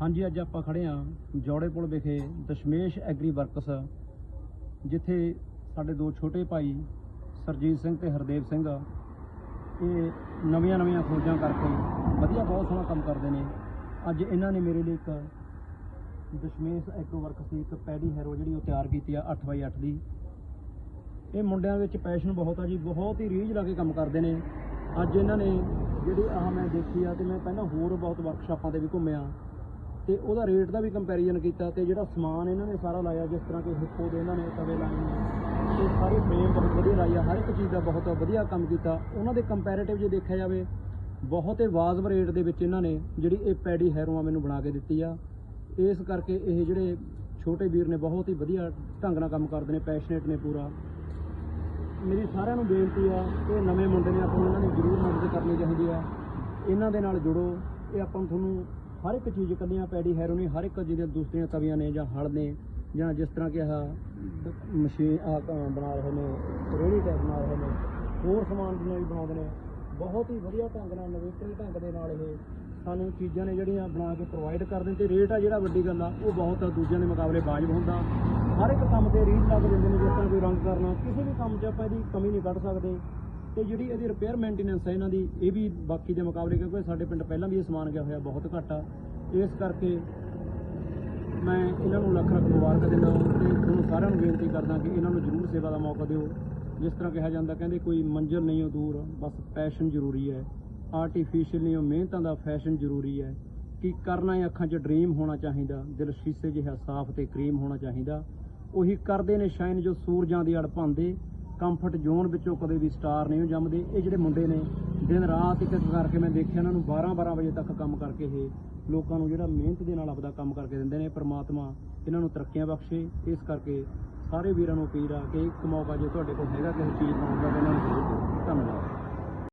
ਹਾਂਜੀ, ਅੱਜ ਆਪਾਂ ਖੜੇ ਆ ਜੋੜੇਪੁਰ ਵਿਖੇ ਦਸ਼ਮੇਸ਼ ਐਗਰੀ ਵਰਕਸ, ਜਿੱਥੇ ਸਾਡੇ ਦੋ ਛੋਟੇ ਭਾਈ ਸਰਜੀਤ ਸਿੰਘ ਤੇ ਹਰਦੇਵ ਸਿੰਘ, ਇਹ ਨਵੀਆਂ ਨਵੀਆਂ ਖੋਜਾਂ ਕਰਕੇ ਵਧੀਆ, ਬਹੁਤ ਸੋਹਣਾ ਕੰਮ ਕਰਦੇ ਨੇ। ਅੱਜ ਇਹਨਾਂ ਨੇ ਮੇਰੇ ਲਈ ਇੱਕ ਦਸ਼ਮੇਸ਼ ਐਗਰੋ ਵਰਕਸ ਦੀ ਇੱਕ ਪੈਡੀ ਹੈਰੋ ਜਿਹੜੀ ਉਹ ਤਿਆਰ ਕੀਤੀ ਆ 8x8 ਦੀ। ਇਹ ਮੁੰਡਿਆਂ ਵਿੱਚ ਪੈਸ਼ਨ ਬਹੁਤ ਆ ਜੀ, ਬਹੁਤ ਹੀ ਰੀਝ ਲਾ ਕੇ ਕੰਮ ਕਰਦੇ ਨੇ। ਅੱਜ ਇਹਨਾਂ ਨੇ ਜਿਹੜੀ ਆਹ ਮੈਂ ਦੇਖੀ ਆ ਤੇ ਮੈਂ ਪਹਿਲਾਂ ਹੋਰ ਬਹੁਤ ਵਰਕਸ਼ਾਪਾਂ ਤੇ ਵੀ ਘੁੰਮਿਆ। ਤੇ ਉਹਦਾ ਰੇਟ ਦਾ ਵੀ ਕੰਪੈਰੀਜ਼ਨ ਕੀਤਾ ਤੇ ਜਿਹੜਾ ਸਮਾਨ ਇਹਨਾਂ ਨੇ ਸਾਰਾ ਲਾਇਆ, ਜਿਸ ਤਰ੍ਹਾਂ ਕਿ ਹਿੱਪੋ ਦੇ ਇਹਨਾਂ ਨੇ ਤਵੇ ਲਾਏ ਨੇ, ਤੇ ਸਾਰੀ ਫਰੇਮ ਬਹੁਤ ਵਧੀਆ ਲਾਈ ਆ, ਹਰ ਇੱਕ ਚੀਜ਼ ਦਾ ਬਹੁਤ ਵਧੀਆ ਕੰਮ ਕੀਤਾ। ਉਹਨਾਂ ਦੇ ਕੰਪੈਰੀਟਿਵ ਜੇ ਦੇਖਿਆ ਜਾਵੇ, ਬਹੁਤ ਹੀ ਵਾਜਬ ਰੇਟ ਦੇ ਵਿੱਚ ਇਹਨਾਂ ਨੇ ਜਿਹੜੀ ਇਹ ਪੈਡੀ ਹੈਰੋਆਂ ਮੈਨੂੰ ਬਣਾ ਕੇ ਦਿੱਤੀ ਆ। ਇਸ ਕਰਕੇ ਇਹ ਜਿਹੜੇ ਛੋਟੇ ਵੀਰ ਨੇ ਬਹੁਤ ਹੀ ਵਧੀਆ ਢੰਗ ਨਾਲ ਕੰਮ ਕਰਦੇ ਨੇ ਪੈਸ਼ਨੇਟ ਨੇ ਪੂਰਾ। ਮੇਰੀ ਸਾਰਿਆਂ ਨੂੰ ਬੇਨਤੀ ਆ ਕਿ ਨਵੇਂ ਮੁੰਡੇ ਨੇ ਆਪਾਂ ਨੂੰ ਇਹਨਾਂ ਦੀ ਜ਼ਰੂਰ ਮਦਦ ਕਰਨੀ ਚਾਹੀਦੀ ਆ। ਇਹਨਾਂ ਦੇ ਨਾਲ ਜੁੜੋ, ਇਹ ਆਪਾਂ ਨੂੰ ਤੁਹਾਨੂੰ ਹਰ ਇੱਕ ਚੀਜ਼ ਕੱਲੀਆਂ ਪੈਡੀ ਹੈਰੋਨੀ ਹਰ ਇੱਕ ਜਿਹਦੀਆਂ ਦੂਸਰੀਆਂ ਤਵੀਆਂ ਨੇ ਜਾਂ ਹਲ ਨੇ ਜਾਂ ਜਿਸ ਤਰ੍ਹਾਂ ਕਿ ਆਹ ਮਸ਼ੀਨ ਆ ਬਣਾ ਰਹੇ ਨੇ ਰੇੜੀ ਟੈਪ ਬਣਾ ਰਹੇ ਨੇ, ਹੋਰ ਸਮਾਨ ਦੀਆਂ ਵੀ ਬਣਾਉਂਦੇ ਨੇ, ਬਹੁਤ ਹੀ ਵਧੀਆ ਢੰਗ ਨਾਲ ਨਵੇਕਲੇ ਢੰਗ ਦੇ ਨਾਲ ਇਹ ਸਾਨੂੰ ਚੀਜ਼ਾਂ ਨੇ ਜਿਹੜੀਆਂ ਬਣਾ ਕੇ ਪ੍ਰੋਵਾਈਡ ਕਰਦੇ ਨੇ ਤੇ ਰੇਟ ਆ ਜਿਹੜਾ ਵੱਡੀ ਗੱਲ ਆ, ਉਹ ਬਹੁਤ ਦੂਜਿਆਂ ਦੇ ਮੁਕਾਬਲੇ ਵਾਜਬ ਹੁੰਦਾ। ਹਰ ਇੱਕ ਕੰਮ ਤੇ ਰੀਤ ਲੱਗ ਜਾਂਦੇ ਨੇ, ਜਿਸ ਤਰ੍ਹਾਂ ਕੋਈ ਰੰਗ ਕਰਨਾ, ਕਿਸੇ ਵੀ ਕੰਮ 'ਚ ਆਪਾਂ ਇਹਦੀ ਕਮੀ ਨਹੀਂ ਕੱਢ ਸਕਦੇ। ਤੇ ਜਿਹੜੀ ਇਹਦੀ ਰਿਪੇਅਰ ਮੇਨਟੇਨੈਂਸ ਹੈ ਇਹਨਾਂ ਦੀ, ਇਹ ਵੀ ਬਾਕੀ ਦੇ ਮੁਕਾਬਲੇ, ਕਿਉਂਕਿ ਸਾਡੇ ਪਿੰਡ ਪਹਿਲਾਂ ਵੀ ਇਹ ਸਮਾਨ ਗਿਆ ਹੋਇਆ ਬਹੁਤ ਘੱਟ ਆ। ਇਸ ਕਰਕੇ ਮੈਂ ਇਹਨਾਂ ਨੂੰ ਲੱਖ ਲੱਖ ਮੁਬਾਰਕ ਦਿੰਦਾ ਤੇ ਤੁਹਾਨੂੰ ਸਾਰਿਆਂ ਨੂੰ ਬੇਨਤੀ ਕਰਦਾ ਕਿ ਇਹਨਾਂ ਨੂੰ ਜ਼ਰੂਰ ਸੇਵਾ ਦਾ ਮੌਕਾ ਦਿਓ। ਜਿਸ ਤਰ੍ਹਾਂ ਕਿਹਾ ਜਾਂਦਾ, ਕਹਿੰਦੇ ਕੋਈ ਮੰਜ਼ਿਲ ਨਹੀਂ ਉਹ ਦੂਰ, ਬਸ ਪੈਸ਼ਨ ਜ਼ਰੂਰੀ ਹੈ। ਆਰਟੀਫੀਸ਼ੀਅਲ ਨਹੀਂ, ਉਹ ਮਿਹਨਤਾਂ ਦਾ ਫੈਸ਼ਨ ਜ਼ਰੂਰੀ ਹੈ। ਕਿ ਕਰਨਾ ਹੈ ਅੱਖਾਂ 'ਚ ਡ੍ਰੀਮ ਹੋਣਾ ਚਾਹੀਦਾ, ਦਿਲ ਸ਼ੀਸ਼ੇ ਜਿਹਾ ਸਾਫ਼ ਤੇ ਕਰੀਮ ਹੋਣਾ ਚਾਹੀਦਾ। ਉਹੀ ਕਰਦੇ ਨੇ ਸ਼ਾਇਨ ਜੋ ਸੂਰਜਾਂ ਦੀ ਅੜ ਪਾਉਂਦੇ ਕੰਫਰਟ ਜ਼ੋਨ ਵਿੱਚੋਂ ਕਦੇ ਵੀ ਸਟਾਰ ਨਹੀਂ ਜੰਮਦੇ। ਇਹ ਜਿਹੜੇ ਮੁੰਡੇ ਨੇ, ਦਿਨ ਰਾਤ ਇੱਕ ਕਰਕੇ ਮੈਂ ਦੇਖਿਆ ਇਹਨਾਂ ਨੂੰ 12 12 ਵਜੇ ਤੱਕ ਕੰਮ ਕਰਕੇ ਇਹ ਲੋਕਾਂ ਨੂੰ ਜਿਹੜਾ ਮਿਹਨਤ ਦੇ ਨਾਲ ਆਪਦਾ ਕੰਮ ਕਰਕੇ ਦਿੰਦੇ ਨੇ, ਪ੍ਰਮਾਤਮਾ ਇਹਨਾਂ ਨੂੰ ਤਰੱਕੀਆਂ ਬਖਸ਼ੇ। ਇਸ ਕਰਕੇ ਸਾਰੇ ਵੀਰਾਂ ਨੂੰ ਅਪੀਲ ਆ ਕਿ ਇੱਕ ਮੌਕਾ ਜੇ ਤੁਹਾਡੇ ਕੋਲ ਹੈਗਾ ਕਿਸੇ ਚੀਜ਼ ਬਣਾਉਣ ਦਾ, ਤਾਂ ਨੂੰ ਜ਼ਰੂਰ ਦਿਓ। ਧੰਨਵਾਦ।